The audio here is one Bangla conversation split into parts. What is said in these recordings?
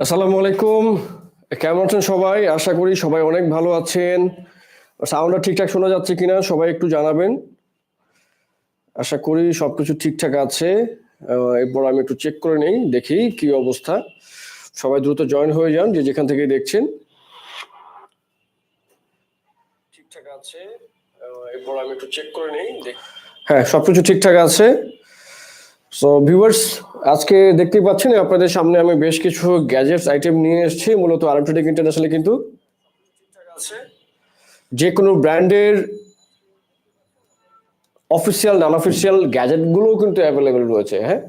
আসসালামু আলাইকুম। কেমন আছেন সবাই? আশা করি সবাই অনেক ভালো আছেন। সাউন্ডটা ঠিকঠাক শোনা যাচ্ছে কিনা সবাই একটু জানাবেন। আশা করি সবকিছু ঠিকঠাক আছে। এরপর আমি একটু চেক করে নেই, দেখি কি অবস্থা। সবাই দ্রুত জয়েন হয়ে যান, যে যেখান থেকে দেখছেন। ঠিকঠাক আছে। এরপর আমি একটু চেক করে নেই হ্যাঁ সবকিছু ঠিকঠাক আছে। সো ভিউয়ার্স আজকে দেখতেই পাচ্ছেন, আপনাদের সামনে আমি বেশ কিছু গ্যাজেটস আইটেম নিয়ে এসেছি। মূলত আরএম ট্রেডিং ইন্টারন্যাশনালে কিন্তু যে কোনো ব্র্যান্ডের অফিসিয়াল নন অফিসিয়াল গ্যাজেটগুলোও কিন্তু অ্যাভেলেবেল রয়েছে হ্যাঁ?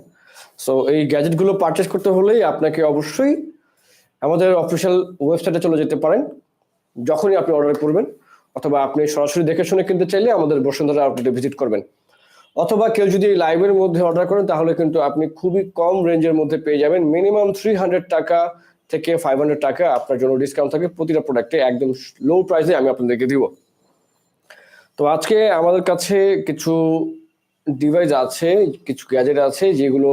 সো এই গ্যাজেটগুলো পারচেস করতে হলেই আপনাকে অবশ্যই আমাদের অফিসিয়াল ওয়েবসাইটে চলে যেতে পারেন, যখনই আপনি অর্ডার করবেন, অথবা আপনি সরাসরি দেখে শুনে কিনতে চাইলে আমাদের বসুন্ধরা আউটলেটে ভিজিট করবেন। অথবা কেউ যদি লাইভের মধ্যে অর্ডার করেন, তাহলে কিন্তু আপনি খুবই কম রেঞ্জের মধ্যে পেয়ে যাবেন। মিনিমাম থ্রি হান্ড্রেড টাকা থেকে ফাইভ হান্ড্রেড টাকা আপনার জন্য ডিসকাউন্ট থাকবে। প্রতিটা প্রোডাক্টে একদম লো প্রাইসে আমি আপনাদেরকে দিব। তো আজকে আমাদের কাছে কিছু ডিভাইস আছে, কিছু গ্যাজেট আছে, যেগুলো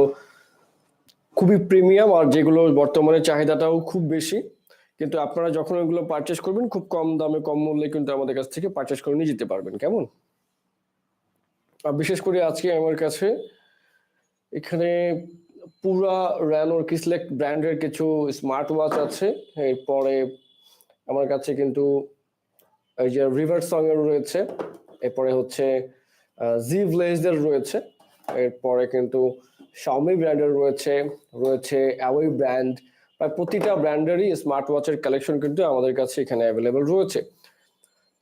খুবই প্রিমিয়াম আর যেগুলো বর্তমানে চাহিদাটাও খুব বেশি। কিন্তু আপনারা যখন এগুলো পারচেস করবেন, খুব কম দামে, কম মূল্যে কিন্তু আমাদের কাছ থেকে পারচেস করে নিয়ে যেতে পারবেন। কেমন? বিশেষ করে আজকে আমার কাছে এখানে পুরা র্যানোর কিসলেক্ট ব্র্যান্ডের কিছু স্মার্ট ওয়াচ আছে। এরপরে আমার কাছে কিন্তু এই যে রিভার সং এর রয়েছে। এরপরে হচ্ছে জি ব্লেজের রয়েছে। এরপরে কিন্তু শাওমি ব্র্যান্ডের রয়েছে রয়েছে অ্যাওয়ে ব্র্যান্ড। প্রায় প্রতিটা ব্র্যান্ডেরই স্মার্ট ওয়াচের কালেকশন কিন্তু আমাদের কাছে এখানে অ্যাভেলেবেল রয়েছে।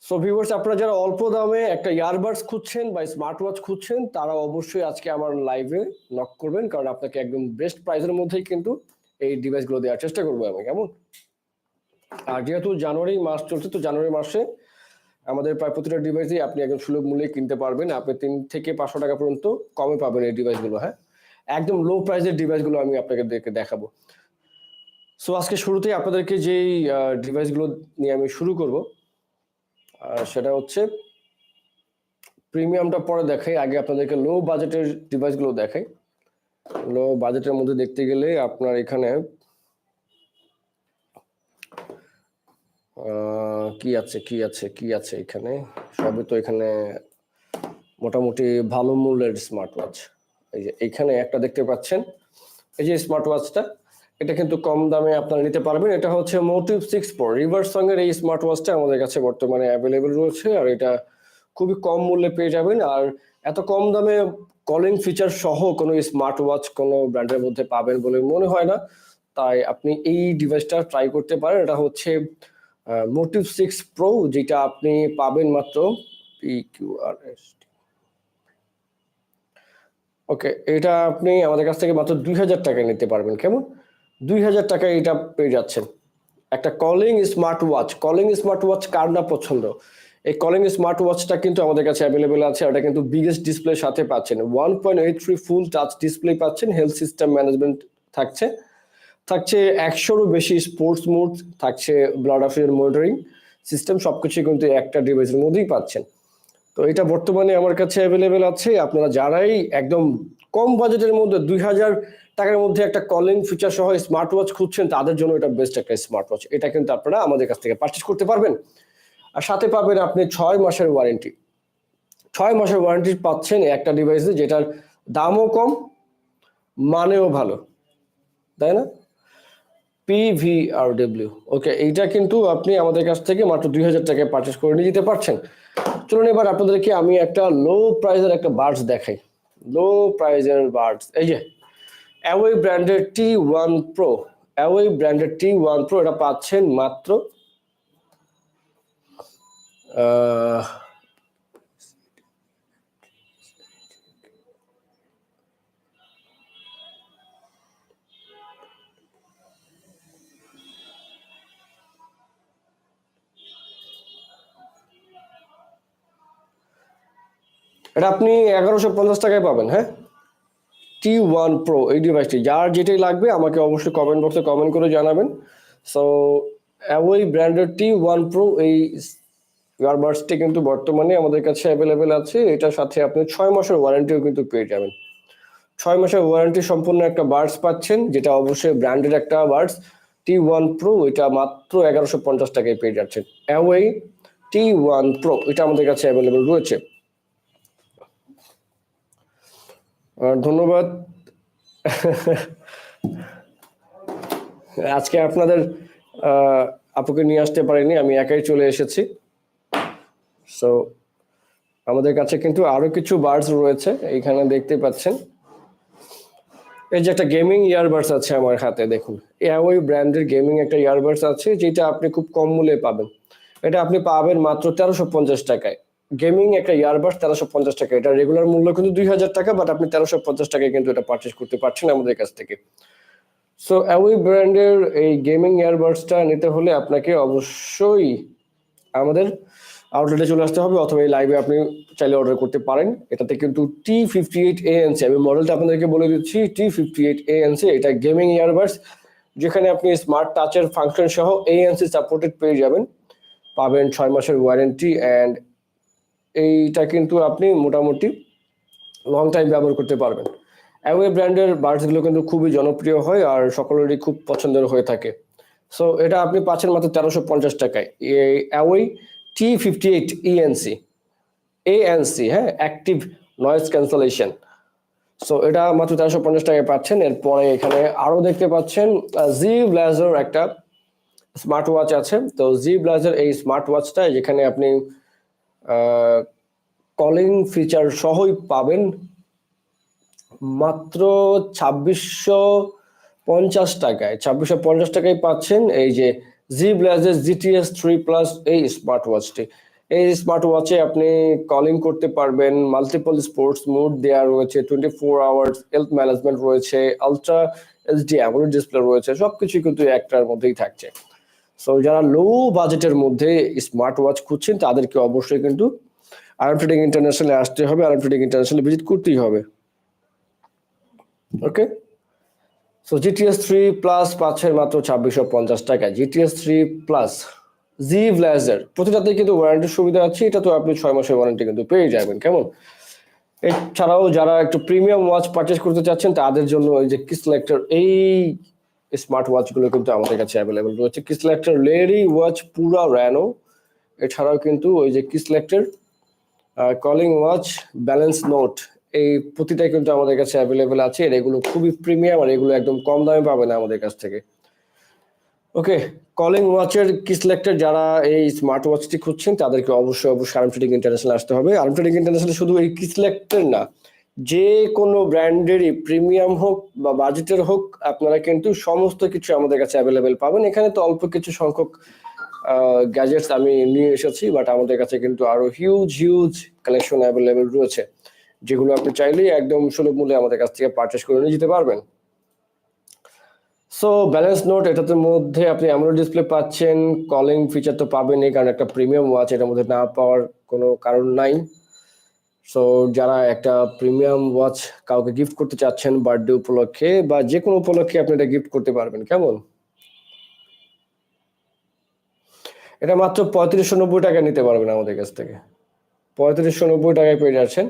সো ভিউয়ার্স আপনারা যারা অল্প দামে একটা ইয়ারবাডস খুঁজছেন বা স্মার্ট ওয়াচ খুঁজছেন, তারা অবশ্যই আজকে আমার লাইভে নক করবেন। কারণ আপনাকে একদম বেস্ট প্রাইসের মধ্যেই কিন্তু এই ডিভাইসগুলো দেওয়ার চেষ্টা করব আমি। কেমন? আর যেহেতু জানুয়ারি মাস চলছে, তো জানুয়ারি মাসে আমাদের প্রায় প্রতিটা ডিভাইসই আপনি একদম সুলভ মূল্যে কিনতে পারবেন। আপনি তিন থেকে পাঁচশো টাকা পর্যন্ত কমে পাবেন এই ডিভাইসগুলো হ্যাঁ? একদম লো প্রাইসের ডিভাইসগুলো আমি আপনাকে দেখে দেখাবো। সো আজকে শুরুতেই আপনাদেরকে যেই ডিভাইসগুলো নিয়ে আমি শুরু করব সেটা হচ্ছে প্রিমিয়ামটা পরে দেখাই। আগে আপনাদেরকে লো বাজেটের ডিভাইসগুলো দেখাই। লো বাজেটের মধ্যে দেখতে গেলে আপনার এখানে কি আছে কি আছে কি আছে এখানে? সবই তো এখানে মোটামুটি ভালো মূল্যের স্মার্ট ওয়াচ এই যে এখানে একটা দেখতে পাচ্ছেন। এই যে স্মার্ট ওয়াচটা এটা কিন্তু কম দামে আপনারা নিতে পারবেন। এটা হচ্ছে মোটিভ সিক্স প্রো রিভার্স সঙ্গের এই স্মার্ট ওয়াচটা আমাদের কাছে বর্তমানে অ্যাভেলেবেল রয়েছে আর এটা খুবই কম মূল্যে পেয়ে যাবেন। আর এত কম দামে কলিং ফিচার সহ কোনো স্মার্ট ওয়াচ কোনো ব্র্যান্ডের মধ্যে পাবেন বলে মনে হয় না। তাই আপনি এই ডিভাইসটা ট্রাই করতে পারেন। এটা হচ্ছে মোটিভ সিক্স প্রো যেটা আপনি পাবেন মাত্র P Q R S okay এটা আপনি আমাদের কাছ থেকে মাত্র দুই হাজার টাকায় নিতে পারবেন। কেমন? দুই হাজার টাকায় এটা পেয়ে যাচ্ছেন। একটা calling smart watch calling smart watch কার না পছন্দ? এই কলিং স্মার্ট ওয়াচটা কিন্তু আমাদের কাছে অ্যাভেলেবেল আছে এটা কিন্তু বিগেস্ট ডিসপ্লে সাথে পাচ্ছেন। One point eight three full touch display পাচ্ছেন হেলথ সিস্টেম ম্যানেজমেন্ট থাকছে। থাকছে একশোরও বেশি স্পোর্টস মোড থাকছে ব্লাড অফিয়ার মনিটরিং সিস্টেম সবকিছু কিন্তু একটা ডিভাইসের মধ্যেই পাচ্ছেন। তো এটা বর্তমানে আমার কাছে অ্যাভেলেবেল আছে। আপনারা যারাই একদম কম বাজেটের মধ্যে দুই হাজার টাকার মধ্যে একটা কলিং ফিচার সহ স্মার্ট ওয়াচ খুঁজছেন, তাদের জন্য এটা বেস্ট একটা স্মার্ট ওয়াচ এটা কিন্তু আপনারা আমাদের কাছ থেকে পারচেস করতে পারবেন। আর সাথে পাবেন আপনি ছয় মাসের ওয়ারেন্টি ছয় মাসের ওয়ারেন্টি পাচ্ছেন একটা ডিভাইসে যেটার দামও কম, মানেও ভালো। তাই না? পিভিআরডব্লিউ ওকে এইটা কিন্তু আপনি আমাদের কাছ থেকে মাত্র দুই হাজার টাকায় পারচেস করে নিয়ে যেতে পারছেন। চলুন এবার আপনাদেরকে আমি একটা লো প্রাইজের একটা বার্ডস দেখাই। লো প্রাইজের বার্ডস এই যে অ্যাওয়ে ব্র্যান্ডের টি ওয়ান প্রো অ্যাওয়ে ব্র্যান্ডের টি ওয়ান প্রো এটা পাচ্ছেন মাত্র আহ, এটা আপনি এগারোশো পঞ্চাশ টাকায় পাবেন হ্যাঁ? টি ওয়ান প্রো এই ডিভাইসটি যার যেটাই লাগবে, আমাকে অবশ্যই কমেন্ট বক্সে কমেন্ট করে জানাবেন। সো অ্যাওয়ে ব্র্যান্ডের টি ওয়ান প্রো এই ইয়ারবাডসটি কিন্তু বর্তমানে আমাদের কাছে অ্যাভেলেবেল আছে। এটার সাথে আপনি ছয় মাসের ওয়ারেন্টিও কিন্তু পেয়ে যাবেন। ছয় মাসের ওয়ারেন্টি সম্পূর্ণ একটা বার্ডস পাচ্ছেন, যেটা অবশ্যই ব্র্যান্ডেড একটা বার্ডস টি ওয়ান প্রো এটা মাত্র এগারোশো পঞ্চাশ টাকায় পেয়ে যাচ্ছেন। অ্যাওয়ে টি ওয়ান প্রো এটা আমাদের কাছে অ্যাভেলেবেল রয়েছে আর ধন্যবাদ। আজকে আপনাদের আপুকে নিয়ে আসতে পারিনি, আমি একাই চলে এসেছি। সো আমাদের কাছে কিন্তু আরও কিছু বার্ডস রয়েছে, এইখানে দেখতে পাচ্ছেন। এই যে একটা গেমিং ইয়ারবাডস আছে আমার হাতে, দেখুন। এয়াওয়ে ব্র্যান্ডের গেমিং একটা ইয়ারবাডস আছে, যেটা আপনি খুব কম মূল্যে পাবেন। এটা আপনি পাবেন মাত্র তেরোশো পঞ্চাশ টাকায়। গেমিং একটা ইয়ারবাডস তেরোশো পঞ্চাশ টাকা। এটা রেগুলার মূল্য কিন্তু দুই হাজার টাকা বাট আপনি তেরোশো পঞ্চাশ টাকায় কিন্তু এটা পারচেস করতে পারছেন আমাদের কাছ থেকে। সো অ্যাওয়ে ব্র্যান্ডের এই গেমিং ইয়ারবাডসটা নিতে হলে আপনাকে অবশ্যই আমাদের আউটলেটে চলে আসতে হবে, অথবা এই লাইভে আপনি চাইলে অর্ডার করতে পারেন। এটাতে কিন্তু টি ফিফটি এইট এএনসি আমি মডেলটা আপনাদেরকে বলে দিচ্ছি টি ফিফটি এইট এএনসি এটা গেমিং ইয়ারবাডস যেখানে আপনি স্মার্ট টাচের ফাংশন সহ এএনসি সাপোর্টেড পেয়ে যাবেন। পাবেন ছয় মাসের ওয়ারেন্টি অ্যান্ড এইটা কিন্তু আপনি মোটামুটি লং টাইম ব্যবহার করতে পারবেন। অ্যাওয়ে ব্র্যান্ডের বার্ডসগুলো কিন্তু খুবই জনপ্রিয় হয় আর সকলেরই খুব পছন্দের হয়ে থাকে। সো এটা আপনি পাচ্ছেন মাত্র তেরোশো পঞ্চাশ টাকায়। এই Awei T fifty eight ENC ANC হ্যাঁ অ্যাক্টিভ নয়েজ ক্যান্সেলেশন সো এটা মাত্র তেরোশো পঞ্চাশ টাকায় পাচ্ছেন। এরপরে এখানে আরও দেখতে পাচ্ছেন জি ব্লাজার একটা স্মার্ট ওয়াচ আছে। তো জি ব্লাজার এই স্মার্ট ওয়াচটা যেখানে আপনি কলিং ফিচার সহই পাবেন। মাত্র ছাব্বিশশো পঞ্চাশ টাকায়, ছাব্বিশশো পঞ্চাশ টাকায় পাচ্ছেন এই যে জি ব্লাজের জিটিএস থ্রি প্লাস এই স্মার্ট ওয়াচটি এই স্মার্ট ওয়াচে আপনি কলিং করতে পারবেন মাল্টিপল স্পোর্টস মোড দেওয়া রয়েছে twenty four hours health management রয়েছে আলট্রা এইচডি অ্যামোলেড ডিসপ্লে রয়েছে সবকিছু কিন্তু একটার মধ্যেই থাকছে। সো যারা লো বাজেটের মধ্যে স্মার্ট ওয়াচ খুঁজছেন, তাদেরকে অবশ্যই কিন্তু আরাম ট্রেডিং ইন্টারন্যাশনালে আসতে হবে। আরাম ইন্টারন্যাশনালে ভিজিট করতেই হবে। Okay so GTS three plus পাচ্ছেন মাত্র ছাব্বিশশো পঞ্চাশ টাকা জিটিএস থ্রি প্লাস জি ব্লাজার প্রতিটাতে কিন্তু ওয়ারেন্টির সুবিধা আছে। এটা তো আপনি ছয় মাসের ওয়ারেন্টি কিন্তু পেয়ে যাবেন। কেমন? এছাড়াও যারা একটু প্রিমিয়াম ওয়াচ পারচেস করতে চাচ্ছেন, তাদের জন্য এই যে কিসলেক্টর এই স্মার্ট ওয়াচগুলো কিন্তু আমাদের কাছে অ্যাভেলেবেল রয়েছে। কিসলেক্টর লেডি ওয়াচ পুরা র্যানো এছাড়াও কিন্তু ওই যে কিসলেক্টর কলিং ওয়াচ ব্যালেন্স নোট এই প্রতিটাই কিন্তু আমাদের কাছে অ্যাভেলেবেল আছে। আর এগুলো খুবই প্রিমিয়াম আর এগুলো একদম কম দামে পাবেন আমাদের কাছ থেকে। ওকে কলিং ওয়াচের কি সিলেক্টর যারা এই স্মার্ট ওয়াচটি খুঁজছেন, তাদেরকে অবশ্যই অবশ্যই আর্ম ইন্টারন্যাশনাল আসতে হবে। আর্ম ইন্টারন্যাশনাল শুধু এই কি সিলেক্টর না যে কোনো ব্র্যান্ডেরই প্রিমিয়াম হোক বা বাজেটের হোক, আপনারা কিন্তু সমস্ত কিছু আমাদের কাছে অ্যাভেলেবেল পাবেন। এখানে তো অল্প কিছু সংখ্যক গ্যাজেটস আমি নিয়ে এসেছি বাট আমাদের কাছে কিন্তু আরও হিউজ হিউজ কালেকশন অ্যাভেলেবেল রয়েছে, যেগুলো আপনি চাইলেই একদম সুলভ মূল্যে আমাদের কাছ থেকে পারচেস করে নিয়ে যেতে পারবেন। সো ব্যালেন্স নোট এটাতে মধ্যে আপনি এমন ডিসপ্লে পাচ্ছেন কলিং ফিচার তো পাবেনই, কারণ একটা প্রিমিয়াম ওয়াচ এটার মধ্যে না পাওয়ার কোনো কারণ নাই। সো যারা একটা প্রিমিয়াম ওয়াচ কাউকে গিফট করতে চাচ্ছেন বার্থডে উপলক্ষে বা যে কোনো উপলক্ষে আপনি এটা গিফট করতে পারবেন, কেমন? এটা মাত্র পঁয়ত্রিশশো নব্বই টাকা নিতে পারবেন আমাদের কাছ থেকে। পঁয়ত্রিশশো নব্বই টাকায় পেয়ে যাচ্ছেন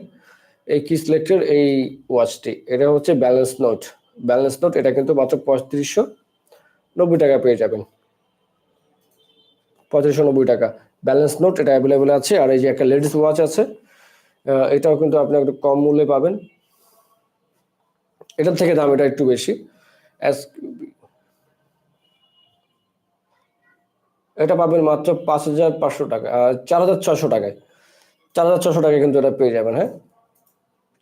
এই কি সিলেক্টের এই ওয়াচটি এটা হচ্ছে ব্যালেন্স নোট ব্যালেন্স নোট এটা কিন্তু মাত্র পঁয়ত্রিশশো নব্বই টাকা পেয়ে যাবেন। পঁয়ত্রিশশো নব্বই টাকা। ব্যালেন্স নোট এটা অ্যাভেলেবেল আছে। আর এই যে একটা লেডিস ওয়াচ আছে এটাও কিন্তু আপনি একটু কম মূল্যে পাবেন। এটার থেকে দাম এটা একটু বেশি। এটা পাবেন মাত্র পাঁচ হাজার পাঁচশো টাকা চার হাজার ছয়শো টাকায়। চার হাজার ছশো টাকায় কিন্তু এটা পেয়ে যাবেন হ্যাঁ?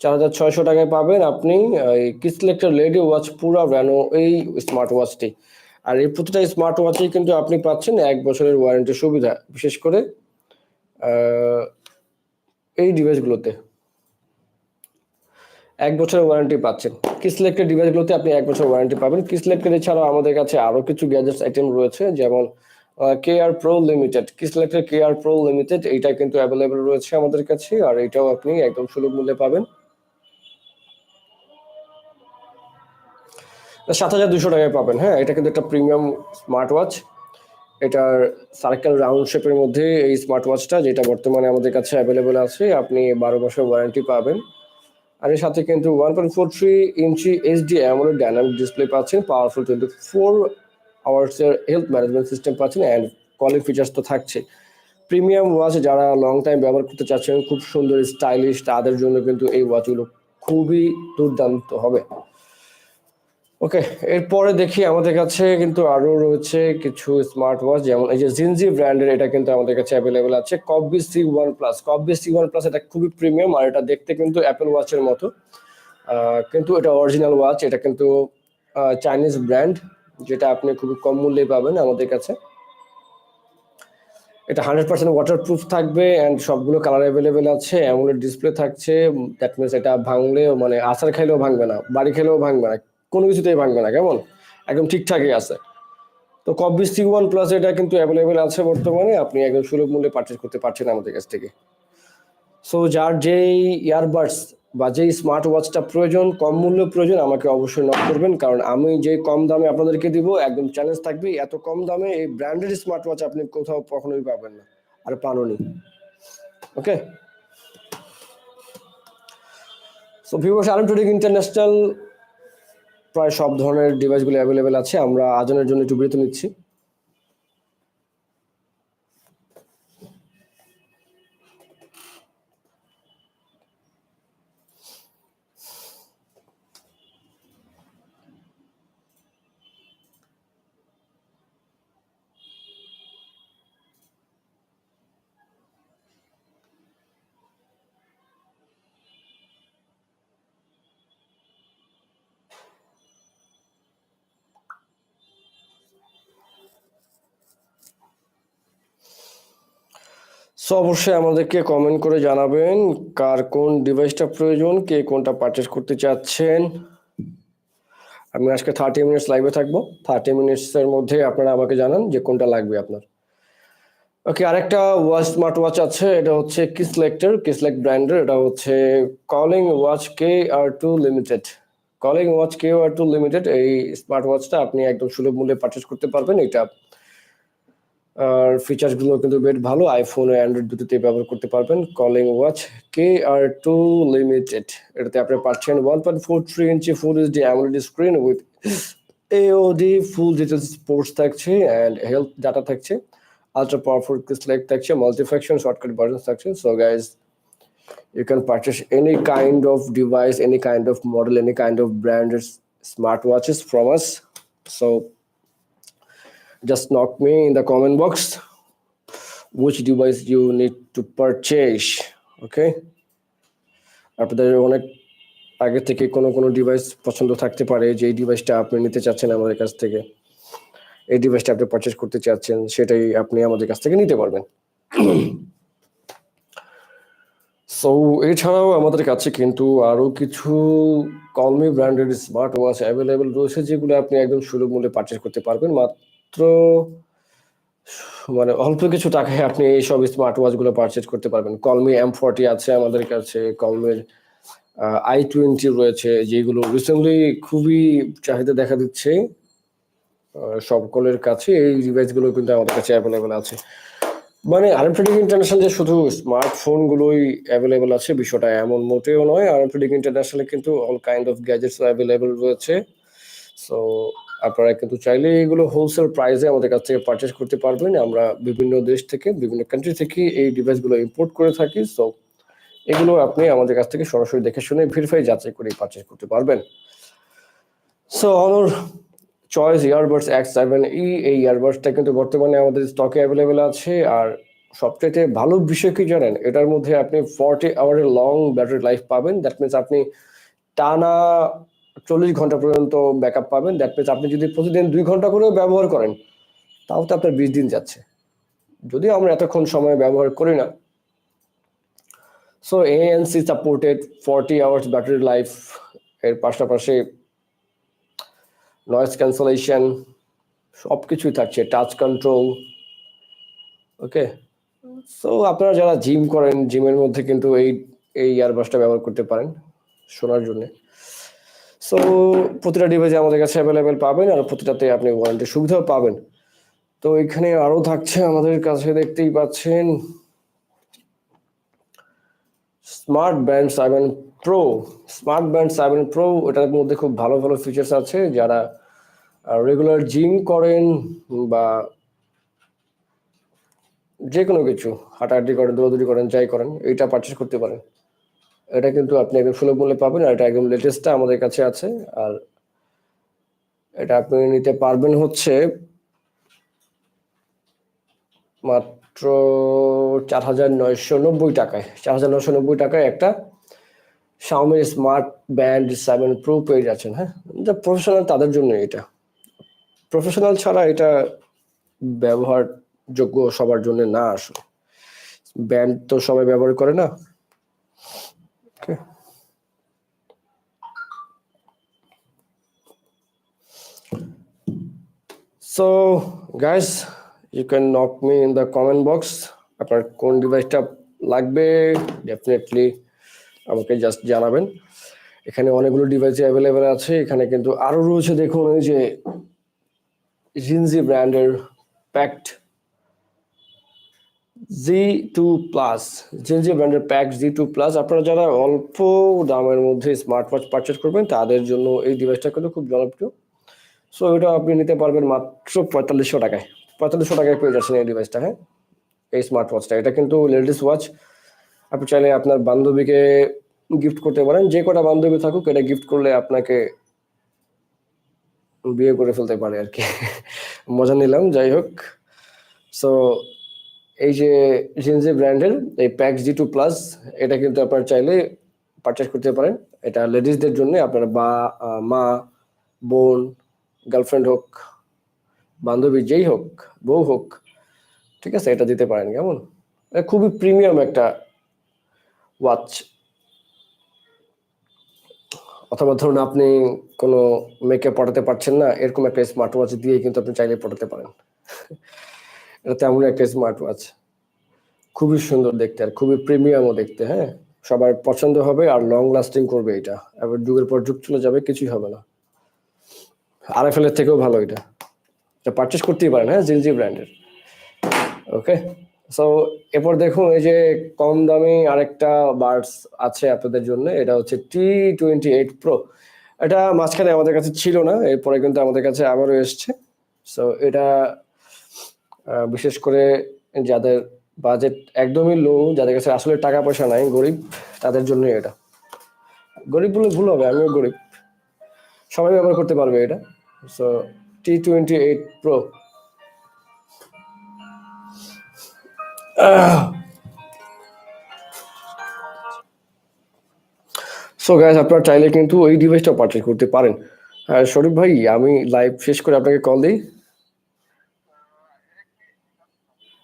চার হাজার ছয়শো টাকায় পাবেন আপনি এই কিসলেক্টর লেডি ওয়াচ পুরা র্যানো এই স্মার্ট ওয়াচটি আর এই প্রতিটা স্মার্ট ওয়াচেই কিন্তু আপনি পাচ্ছেন এক বছরের ওয়ারেন্টি সুবিধা, বিশেষ করে এই ডিভাইসগুলোতে। এক বছরের ওয়ারেন্টি পাচ্ছেন। কিসলেক্টের ডিভাইসগুলোতে আপনি এক বছর ওয়ারেন্টি পাবেন। কিসলেক্টের এছাড়াও আমাদের কাছে আরও কিছু গ্যাজেটস আইটেম রয়েছে, যেমন কে আর প্রো লিমিটেড কিসলেক্টের কে আর প্রো লিমিটেড এইটা কিন্তু অ্যাভেলেবেল রয়েছে আমাদের কাছে, আর এটাও আপনি একদম সুলভ মূল্যে পাবেন। সাত হাজার দুশো টাকায় পাবেন হ্যাঁ এটা কিন্তু একটা প্রিমিয়াম স্মার্ট ওয়াচ এটার সার্কেল রাউন্ড শেপের মধ্যে এই স্মার্ট ওয়াচটা যেটা বর্তমানে আমাদের কাছে অ্যাভেলেবেল আছে, আপনি বারো বছর ওয়ারেন্টি পাবেন। আর এর সাথে কিন্তু one point four three inch HD AMOLED dynamic display পাচ্ছেন পাওয়ারফুল টোয়েন্টি ফোর আওয়ার্সের হেলথ ম্যানেজমেন্ট সিস্টেম পাচ্ছেন অ্যান্ড কলিং ফিচার্স তো থাকছে। প্রিমিয়াম ওয়াচ যারা লং টাইম ব্যবহার করতে চাচ্ছেন, খুব সুন্দর স্টাইলিশ তাদের জন্য কিন্তু এই ওয়াচগুলো খুবই দুর্দান্ত হবে। ওকে এরপরে দেখি আমাদের কাছে কিন্তু আরও রয়েছে কিছু স্মার্ট ওয়াচ যেমন এই যে জিনজি ব্র্যান্ডের এটা কিন্তু আমাদের কাছে অ্যাভেলেবেল আছে কবি সি ওয়ান প্লাস কবি সি ওয়ান প্লাস এটা খুবই প্রিমিয়াম আর এটা দেখতে কিন্তু অ্যাপেল ওয়াচের মতো। কিন্তু এটা অরিজিনাল ওয়াচ এটা কিন্তু চাইনিজ ব্র্যান্ড যেটা আপনি খুবই কম মূল্যে পাবেন আমাদের কাছে। এটা হান্ড্রেড পার্সেন্ট ওয়াটার প্রুফ থাকবে অ্যান্ড সবগুলো কালার অ্যাভেলেবেল আছে অ্যামোলেড ডিসপ্লে থাকছে দ্যাট মিনস এটা ভাঙলেও মানে আচার খাইলেও ভাঙবে না, বাড়ি খেলেও ভাঙবে না। কোনো কিছুতেই ভাঙবে না, কেমন? একদম ঠিকঠাকই আছে। তো কবি সি ওয়ান প্লাস এটা কিন্তু অ্যাভেলেবেল আছে বর্তমানে, আপনি একদম সুলভ মূল্যে পারচেজ করতে পারছেন আমাদের কাছ থেকে। সো যার যেই ইয়ারবাডস বা যেই স্মার্ট ওয়াচটা প্রয়োজন, কম মূল্য প্রয়োজন, আমাকে অবশ্যই নক করবেন। কারণ আমি যে কম দামে আপনাদেরকে দিব, একদম চ্যালেঞ্জ থাকবে। এত কম দামে এই ব্র্যান্ডেড স্মার্ট ওয়াচ আপনি কোথাও কখনোই পাবেন না, আর পানোনি। ওকে সো আরএম টুডিং ইন্টারন্যাশনাল প্রায় সব ধরনের ডিভাইসগুলো অ্যাভেলেবেল আছে আমরা আজনের জন্য একটু বিরত নিচ্ছি। সো অবশ্যই আমাদেরকে কমেন্ট করে জানাবেন কার কোন ডিভাইসটা প্রয়োজন, কে কোনটা পারচেস করতে চাচ্ছেন। আমি আজকে থার্টি মিনিটস লাইভে থাকব। থার্টি মিনিটসের মধ্যে আপনারা আমাকে জানান যে কোনটা লাগবে আপনার। ওকে আরেকটা ওয়াচ স্মার্ট ওয়াচ আছে, এটা হচ্ছে কিসলেক্টর কিসলেক্ট ব্র্যান্ডের এটা হচ্ছে calling watch K R two limited calling watch K R two limited এই স্মার্ট ওয়াচটা আপনি একদম সুলভ মূল্যে পারচেস করতে পারবেন। এটা আর ফিচার্সগুলো কিন্তু বেশ ভালো। আইফোন ও অ্যান্ড্রয়েড দুটোতে ব্যবহার করতে পারবেন। Calling watch K R two limited এটাতে আপনি পাচ্ছেন one point four three inch full HD AMOLED screen with AOD full details sports থাকছে অ্যান্ড হেলথ ডাটা থাকছে। আলট্রা পাওয়ারফুল সিলেক্ট থাকছে মাল্টিফ্যাকশন শর্টকাট ভার্জন থাকছে। So guys you can purchase any kind of device, any kind of model, any kind of branded smartwatches from us so just knock me in the comment box. Which device you need to purchase, okay? আপনাদের অনেক আগে থেকে কোনো কোনো ডিভাইস পছন্দ থাকতে পারে, যে এই ডিভাইসটা আপনি নিতে চাচ্ছেন আমাদের কাছ থেকে। এই ডিভাইসটা আপনি পারচেস করতে চাচ্ছেন, সেটাই আপনি আমাদের কাছ থেকে নিতে পারবেন। সো এছাড়াও আমাদের কাছে কিন্তু আরও কিছু কলমি ব্র্যান্ডেড স্মার্ট ওয়াচ অ্যাভেলেবেল রয়েছে, যেগুলো আপনি একদম সুলভ মূল্যে পারচেস করতে পারবেন। মাত্র মানে অল্প কিছু টাকায় আপনি এই সব স্মার্ট ওয়াচগুলো পারচেজ করতে পারবেন। কলমি এম ফর্টি আছে আমাদের কাছে কলমির আই টোয়েন্টি রয়েছে যেগুলো রিসেন্টলি খুবই চাহিদা দেখা দিচ্ছে সকলের কাছে। এই ডিভাইসগুলো কিন্তু আমাদের কাছে অ্যাভেলেবেল আছে। মানে আরএমফিডিং ইন্টারন্যাশনাল যে শুধু স্মার্টফোন গুলোই অ্যাভেলেবেল আছে, বিষয়টা এমন মোটেও নয়। আরএমফিডিং ইন্টারন্যাশনালে কিন্তু all kind of gadgets available রয়েছে। সো আপনারা কিন্তু চাইলে এগুলো হোলসেল প্রাইসে আমাদের কাছ থেকে পারচেস করতে পারবেন। আমরা বিভিন্ন দেশ থেকে, বিভিন্ন কান্ট্রি থেকে এই ডিভাইসগুলো ইম্পোর্ট করে থাকি। সো এগুলো আপনি আমাদের কাছ থেকে সরাসরি দেখে শুনে ভেরিফাই যাচাই করে পারচেস করতে পারবেন। So Honor choice earbuds X seven E এই ইয়ারবাডসটা কিন্তু বর্তমানে আমাদের স্টকে অ্যাভেলেবেল আছে। আর সবচেয়ে ভালো বিষয় কি জানেন? এটার মধ্যে আপনি ফর্টি আওয়ারের লং ব্যাটারি লাইফ পাবেন। দ্যাট মিনস আপনি টানা চল্লিশ ঘণ্টা পর্যন্ত ব্যাকআপ পাবেন। দ্যাট মিনস আপনি যদি প্রতিদিন দুই ঘণ্টা করেও ব্যবহার করেন, তাও তো আপনার বিশ দিন যাচ্ছে। যদিও আমরা এতক্ষণ সময় ব্যবহার করি না। So ANC supported forty hours battery life এর পাশাপাশি নয়েজ ক্যান্সেলেশন সব কিছুই থাকছে টাচ কন্ট্রোল ওকে সো আপনারা যারা জিম করেন জিমের মধ্যে কিন্তু এই এই ইয়ারবাসটা ব্যবহার করতে পারেন, শোনার জন্য। সো প্রতিটা ডিভাইসে আমাদের কাছে অ্যাভেলেবেল পাবেন আর প্রতিটাতে আপনি ওয়ারেন্টি সুবিধাও পাবেন। তো এখানে আরও থাকছে আমাদের কাছে দেখতেই পাচ্ছেন smart band seven pro smart band seven pro এটার মধ্যে খুব ভালো ভালো ফিচার্স আছে। যারা রেগুলার জিম করেন বা যে কোনো কিছু, হাঁটাহাঁটি করেন, দৌড়াদৌড়ি করেন, যাই করেন এইটা পারচেস করতে পারেন। এটা কিন্তু আপনি একদম সুলভ মূল্যে পাবেন আর এটা একদম লেটেস্টটা আমাদের কাছে আছে। আর এটা আপনি নিতে পারবেন হচ্ছে মাত্র চার হাজার নয়শো নব্বই টাকায়। চার হাজার নয়শো নব্বই টাকায় একটা Xiaomi smart band seven pro পেয়ে যাচ্ছেন হ্যাঁ? যা প্রফেশনাল তাদের জন্য এটা। প্রফেশনাল ছাড়া এটা ব্যবহারযোগ্য সবার জন্য না আসলে। ব্যান্ড তো সবাই ব্যবহার করে না। Okay. So, guys, you can knock me in the comment box. আপনার কোন ডিভাইসটা লাগবে ডেফিনেটলি আমাকে জাস্ট জানাবেন এখানে অনেকগুলো ডিভাইস অ্যাভেলেবেল আছে এখানে কিন্তু আরও রয়েছে দেখুন এই যে জিনজি ব্র্যান্ডের প্যাকড জি টু প্লাস জিনজি ব্র্যান্ডের প্যাক জি টু প্লাস আপনারা যারা অল্প দামের মধ্যে স্মার্ট ওয়াচ পারচেস করবেন, তাদের জন্য এই ডিভাইসটা কিন্তু খুব জনপ্রিয়। সো এটা আপনি নিতে পারবেন মাত্র পঁয়তাল্লিশশো টাকায়। পঁয়তাল্লিশশো টাকায় পেয়ে যাচ্ছেন এই ডিভাইসটা হ্যাঁ? এই স্মার্ট ওয়াচটা এটা কিন্তু লেডিস ওয়াচ আপনি চাইলে আপনার বান্ধবীকে গিফট করতে পারেন। যে কটা বান্ধবী থাকুক, এটা গিফট করলে আপনাকে বিয়ে করে ফেলতে পারে আর কি। মজা নিলাম, যাই হোক। সো এই যে জিনজি ব্র্যান্ডের এই প্যাক জি টু প্লাস এটা কিন্তু আপনার চাইলে পারচেস করতে পারেন। এটা লেডিসদের জন্য আপনার বা মা, বোন গার্লফ্রেন্ড হোক, বান্ধবী যেই হোক, বউ হোক, ঠিক আছে, এটা দিতে পারেন, কেমন? খুবই প্রিমিয়াম একটা ওয়াচ অথবা ধরুন আপনি কোনো মেয়েকে পড়াতে পারছেন না, এরকম একটা স্মার্ট ওয়াচ দিয়ে কিন্তু আপনি চাইলে পড়াতে পারেন। এটা তেমন একটা স্মার্ট ওয়াচ খুবই সুন্দর দেখতে আর খুবই প্রিমিয়ামও দেখতে হ্যাঁ? সবার পছন্দ হবে আর লং লাস্টিং করবে এটা। এবার যুগের পর যুগ চলে যাবে, কিছুই হবে না। আর এফ থেকেও ভালো এটা। এটা পারচেস করতেই পারেন হ্যাঁ? জিনজি ব্র্যান্ডের ওকে সো এরপর দেখুন, এই যে কম দামি আরেকটা বার্ডস আছে আপনাদের জন্য, এটা হচ্ছে টি টোয়েন্টি এইট প্রো এটা মাঝখানে আমাদের কাছে ছিল না, এরপরে কিন্তু আমাদের কাছে আবারও এসছে। সো এটা বিশেষ করে যাদের বাজেট একদমই লো যাদের কাছে আসলে টাকা পয়সা নাই, গরিব, তাদের জন্য এটা। গরিব বলে ভুল হবে, আমিও গরিব। সবাই ব্যবহার করতে পারবে এটা। So T twenty eight pro so guys আপনারা চাইলে কিন্তু ওই ডিভাইসটা পারচেজ করতে পারেন। শরীফ ভাই, আমি লাইভ শেষ করে আপনাকে কল দিই।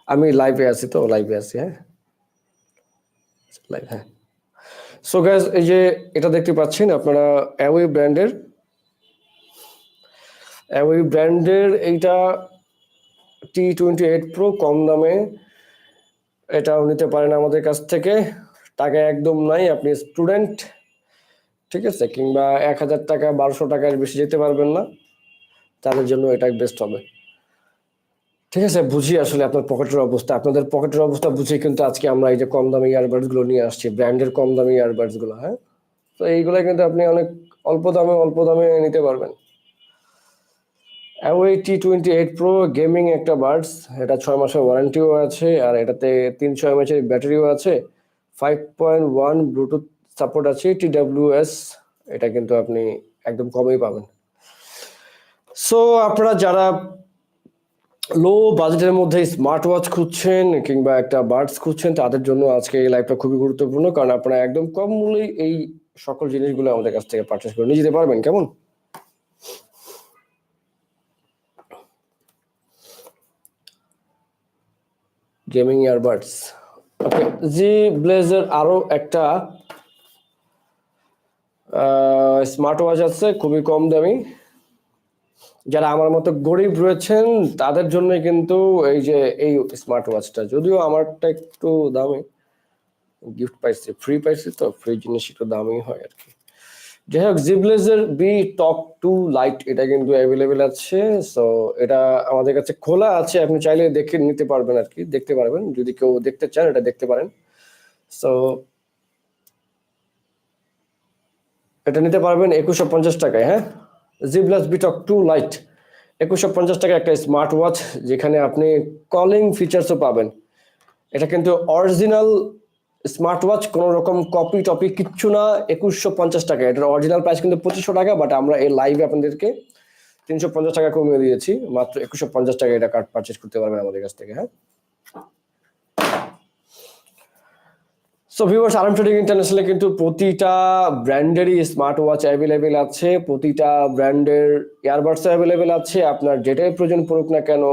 আমি লাইভে আছি তো লাইভে আছি হ্যাঁ? লাইভ হ্যাঁ। সো গ্যাস এই যে এটা দেখতে পাচ্ছেন আপনারা অ্যাওয়ে ব্র্যান্ডের অ্যাওয়ে ব্র্যান্ডের এইটা টি টোয়েন্টি এইট প্রো কম দামে। এটাও নিতে পারেন আমাদের কাছ থেকে। টাকা একদম নাই, আপনি স্টুডেন্ট ঠিক আছে? কিংবা এক হাজার টাকা, বারোশো টাকার বেশি যেতে পারবেন না। তাদের জন্য এটা বেস্ট হবে। ঠিক আছে, বুঝি আসলে আপনার পকেটের অবস্থা। আপনাদের পকেটের অবস্থা বুঝে কিন্তু আজকে আমরা এই যে কম দামি ইয়ারবাডসগুলো নিয়ে আসছি ব্র্যান্ডের কম দামি ইয়ারবাডসগুলো হ্যাঁ? তো এইগুলো কিন্তু আপনি অনেক অল্প দামে অল্প দামে নিতে পারবেন। Awei T twenty eight pro gaming একটা বার্ডস এটা ছয় মাসের ওয়ারেন্টিও আছে, আর এটাতে তিনশো এমএচ এর ব্যাটারিও আছে। Five point one Bluetooth support আছে টি এস এটা কিন্তু আপনি একদম কমেই পাবেন। সো আপনারা যারা লো বাজেটের মধ্যে স্মার্ট ওয়াচ খুঁজছেন কিংবা একটা বার্ডস খুঁজছেন, তাদের জন্য আজকে এই লাইভটা খুবই গুরুত্বপূর্ণ। কারণ আপনারা একদম কম মূল্যে এই সকল জিনিসগুলো আমাদের কাছ থেকে পারচেস করে নিয়ে যেতে পারবেন। কেমন? গেমিং ইয়ারবাডস ওকে জি ব্লেজার আরও একটা স্মার্ট ওয়াচ আছে, খুবই কম দামি। যারা আমার মতো গরিব রয়েছেন, তাদের জন্য কিন্তু এই যে এই স্মার্ট ওয়াচটা যদিও আমারটা একটু দামি গিফট পাইছি ফ্রি পাইছি তো ফ্রি জিনিস একটু দামি হয় আর কি। যাই হোক জিবলেজের বি টক টু লাইট এটা কিন্তু অ্যাভেলেবেল আছে। সো এটা আমাদের কাছে খোলা আছে, আপনি চাইলে দেখে নিতে পারবেন আর কি, দেখতে পারবেন। যদি কেউ দেখতে চান, এটা দেখতে পারেন। সো এটা নিতে পারবেন একুশশো পঞ্চাশ টাকায় হ্যাঁ? জিবলাস বিটক টু লাইট একুশশো পঞ্চাশ টাকা একটা স্মার্ট ওয়াচ যেখানে আপনি কলিং ফিচার্সও পাবেন। এটা কিন্তু অরিজিনাল স্মার্ট ওয়াচ কোনো রকম কপি টপি কিচ্ছু না, একুশশো পঞ্চাশ টাকা। এটার অরিজিনাল প্রাইস কিন্তু পঁচিশশো টাকা বাট আমরা এই লাইভে আপনাদেরকে তিনশো পঞ্চাশ টাকা কমিয়ে দিয়েছি। মাত্র একুশশো পঞ্চাশ টাকা এটা কার্ড পারচেস করতে পারবেন আমাদের কাছ থেকে হ্যাঁ? সো ভিউয়ার্স আরাম ট্রেডিং ইন্টারন্যাশনালে কিন্তু প্রতিটা ব্র্যান্ডেরই স্মার্ট ওয়াচ অ্যাভেলেবেল আছে, প্রতিটা ব্র্যান্ডের ইয়ারবাডস অ্যাভেলেবেল আছে। আপনার যেটাই প্রয়োজন পড়ুক না কেন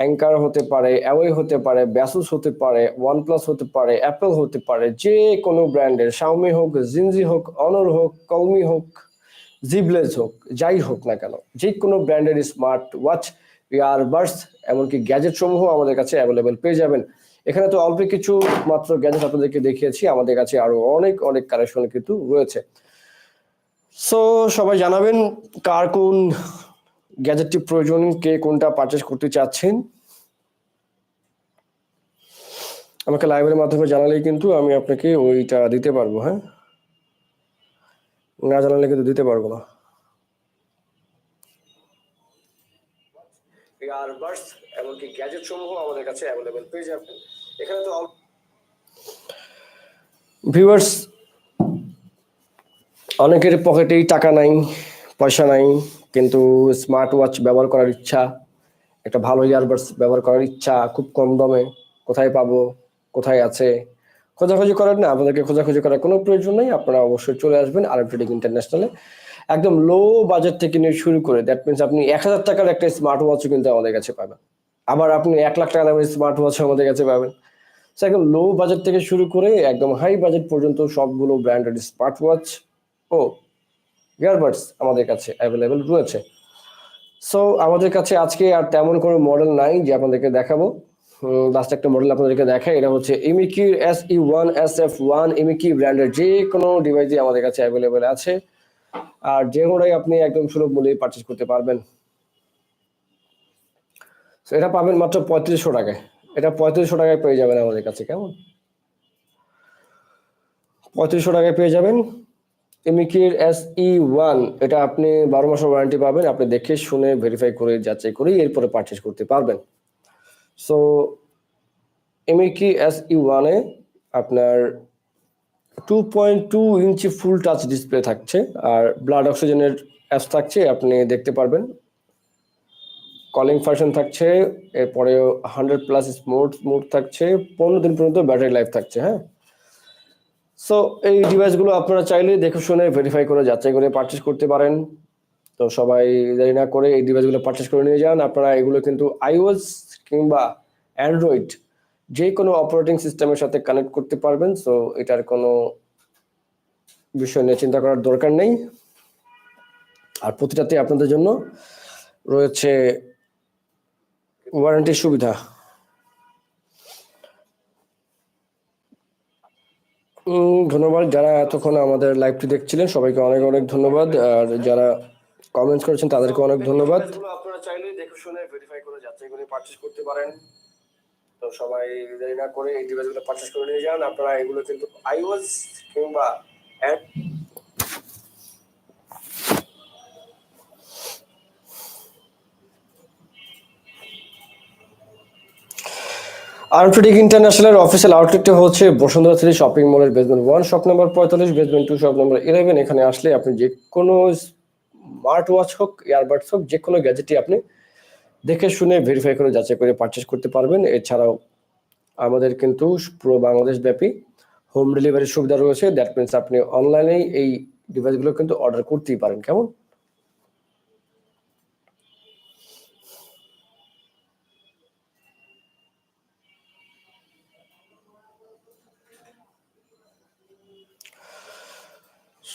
অ্যাঙ্কার হতে পারে অ্যাওয়ে হতে পারে ব্যাসুস হতে পারে ওয়ানপ্লাস হতে পারে অ্যাপেল হতে পারে, যে কোনো ব্র্যান্ডের শাওমি হোক জিনজি হোক অনর হোক কলমি হোক জিবলেজ হোক, যাই হোক না কেন, যে কোনো ব্র্যান্ডের স্মার্ট ওয়াচ ইয়ারবাডস এমনকি গ্যাজেট সমূহ আমাদের কাছে অ্যাভেলেবেল পেয়ে যাবেন। এখানে তো অল্প কিছু মাত্র গ্যাজেট আপনাদেরকে দেখিয়েছি। আমাদের কাছে আরও অনেক অনেক কালেকশন কিন্তু রয়েছে। সো সবাই জানাবেন কার কোন গ্যাজেটটি প্রয়োজন, কে কোনটা পারচেস করতে চাচ্ছেন। আমাকে লাইভের মাধ্যমে জানালেই কিন্তু আমি আপনাকে ওইটা দিতে পারব হ্যাঁ? না জানালে কিন্তু দিতে পারব না। এমনকি গ্যাজেট সমূহ আমাদের কাছে অ্যাভেলেবেল পেয়ে যাবেন। এখানে তো ভিউয়ার্স অনেকের পকেটেই টাকা নাই, পয়সা নাই, কিন্তু স্মার্ট ওয়াচ ব্যবহার করার ইচ্ছা, একটা ভালো ইয়ারবাডস ব্যবহার করার ইচ্ছা, খুব কম দামে, কোথায় পাবো, কোথায় আছে, খোঁজাখুঁজি করার না, আপনাদেরকে খোঁজাখুঁজি করার কোনো প্রয়োজন নেই, আপনারা অবশ্যই চলে আসবেন আর ইন্টারন্যাশনালে। একদম লো বাজেট থেকে নিয়ে শুরু করে দ্যাট মিনস আপনি এক হাজার টাকার একটা স্মার্ট ওয়াচও কিন্তু আমাদের কাছে পাবেন। আবার আপনি এক লাখ টাকা দামের স্মার্ট ওয়াচ আমাদের কাছে পাবেন। সো একদম লো বাজেট থেকে শুরু করে একদম হাই বাজেট পর্যন্ত সবগুলো ব্র্যান্ডেড স্মার্ট ওয়াচ ও ইয়ারবাডস আমাদের কাছে অ্যাভেলেবেল রয়েছে। সো আমাদের কাছে আজকে আর তেমন কোনো মডেল নাই যে আপনাদেরকে দেখাবো। লাস্ট একটা মডেল আপনাদেরকে দেখাই, এটা হচ্ছে ইমিকির S E one S F one Imiki ব্র্যান্ডের যে কোনো ডিভাইসই আমাদের কাছে অ্যাভেলেবেল আছে। আর যে কোনোটাই আপনি একদম সুলভ মূল্যে পারচেস করতে পারবেন। এটা পাবেন মাত্র পঁয়ত্রিশশো টাকায়। এটা পঁয়ত্রিশশো টাকায় পেয়ে যাবেন আমাদের কাছে, কেমন? পঁয়ত্রিশশো টাকায় পেয়ে যাবেন। এমিকির এস ই ওয়ান, এটা আপনি বারো মাসের ওয়ারেন্টি পাবেন। আপনি দেখে শুনে ভেরিফাই করে যাচাই করে এরপরে পারচেস করতে পারবেন। সো এমিকি এস ই ওয়ানে আপনার two point two inch full touch display থাকছে। আর ব্লাড অক্সিজেনের অ্যাপস থাকছে, আপনি দেখতে পারবেন। কলিং ফাংশন থাকছে, এরপরে হান্ড্রেড প্লাস স্মুথ মুড থাকছে, পনেরো দিন পর্যন্ত ব্যাটারি লাইফ থাকছে হ্যাঁ? সো এই ডিভাইসগুলো আপনারা চাইলে দেখে শুনে ভেরিফাই করে যাচাই করে পারচেস করতে পারেন। তো সবাই দেরি না করে এই ডিভাইসগুলো পারচেস করে নিয়ে যান। আপনারা এগুলো কিন্তু আইওএস কিংবা অ্যান্ড্রয়েড যে কোনো অপারেটিং সিস্টেমের সাথে কানেক্ট করতে পারবেন। সো এটার কোনো বিষয় নিয়ে চিন্তা করার দরকার নেই। আর প্রতিটাতে আপনাদের জন্য রয়েছে ওয়ারেন্টির সুবিধা। ধন্যবাদ যারা এতক্ষণ আমাদের লাইভটি দেখছিলেন, সবাইকে অনেক অনেক ধন্যবাদ। আর যারা কমেন্টস করেছেন, তাদেরকে অনেক ধন্যবাদ। আপনারা চাইলে দেখে শুনে ভেরিফাই করে যাচাই করে পারচেস করতে পারেন। তো সবাই দেরি না করে এই ডিভাইসগুলো পারচেস করে নিয়ে যান। আপনারা এগুলো কিন্তু আইওএস কিংবা অ্যান্ড আর্মফিডিক ইন্টারন্যাশনাল অফিসিয়াল আউটলেটটা হচ্ছে বসুন্ধরা থ্রি শপিং মলের বেসমেন্ট ওয়ান শপ নাম্বার পঁয়তাল্লিশ basement two shop number eleven এখানে আসলে আপনি যে কোনো স্মার্ট ওয়াচ হোক ইয়ারবাডস হোক যে কোনো গ্যাজেটই আপনি দেখে শুনে ভেরিফাই করে যাচাই করে পারচেস করতে পারবেন। এছাড়াও আমাদের কিন্তু পুরো বাংলাদেশ ব্যাপী হোম ডেলিভারির সুবিধা রয়েছে। দ্যাট মিনস আপনি অনলাইনেই এই ডিভাইসগুলো কিন্তু অর্ডার করতেই পারেন। কেমন?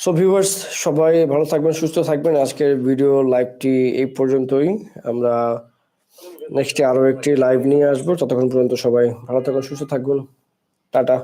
সো ভিউয়ার্স সবাই ভালো থাকবেন, সুস্থ থাকবেন। আজকের ভিডিও লাইভটি এই পর্যন্তই। আমরা নেক্সটে আরও একটি লাইভ নিয়ে আসব। ততক্ষণ পর্যন্ত সবাই ভালো থাকবেন সুস্থ থাকবেন টাটা।